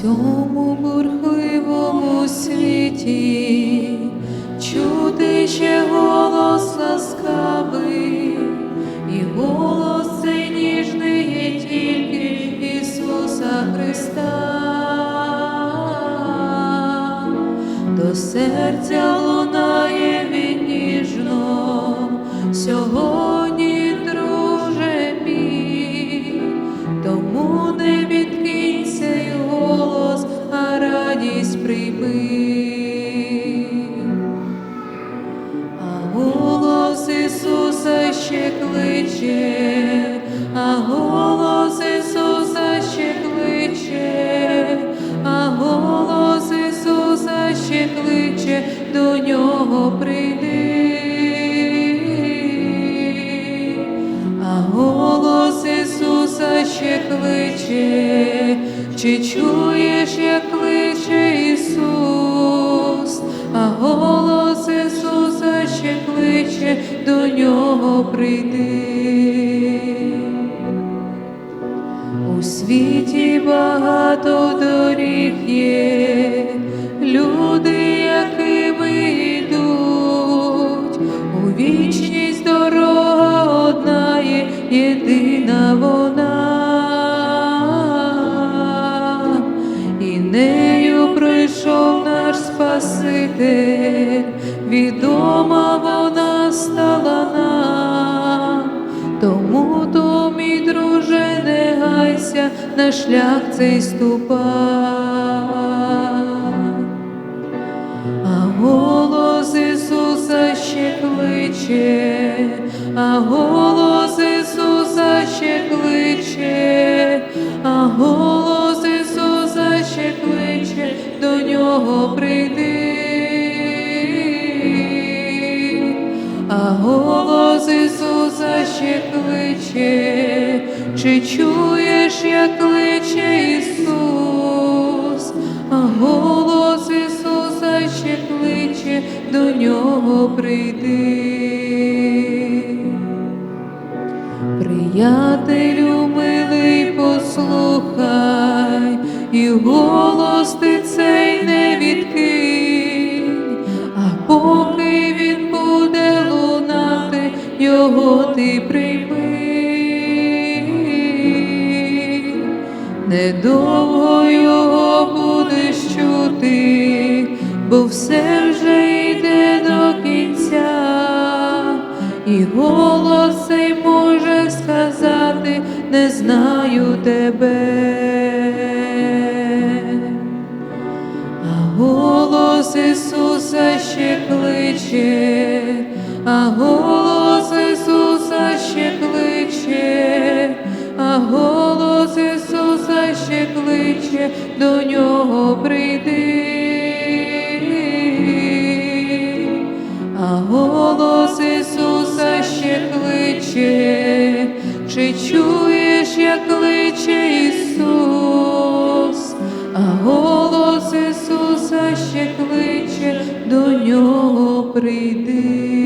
цьому бурхливому світі чути ще голос ласкавий, і голос цей ніжний є тільки Ісуса Христа. До серця лунає він ніжно, сьогодні, прийми. А голос Ісуса ще кличе, а голос Ісуса ще кличе, а голос Ісуса ще кличе, до нього прийди. А Ісуса ще кличе, чи чуєш, як кличе Ісус, а голос Ісуса ще кличе, до нього прийди. У світі багато доріг є, люди, якими йдуть, у вічність дорога одна є, єдина Спаситель, відома вона стала нам. Тому то, мій друже, не гайся, на шлях цей ступай. А голос Ісуса ще кличе, а голос Ісуса Ще кличе, чи чуєш, як кличе Ісус, а голос Ісуса ще кличе, до нього прийди. Приятелю милий, послухай, і голос його ти прийми. Недовго його будеш чути, бо все вже йде до кінця, і голос цей може сказати, не знаю тебе. Голос Ісуса ще кличе, а голос Ісуса ще кличе, до нього прийди. А голос Ісуса ще кличе, чи чуєш, як кличе Ісус, а голос Ісуса ще кличе, до нього прийди.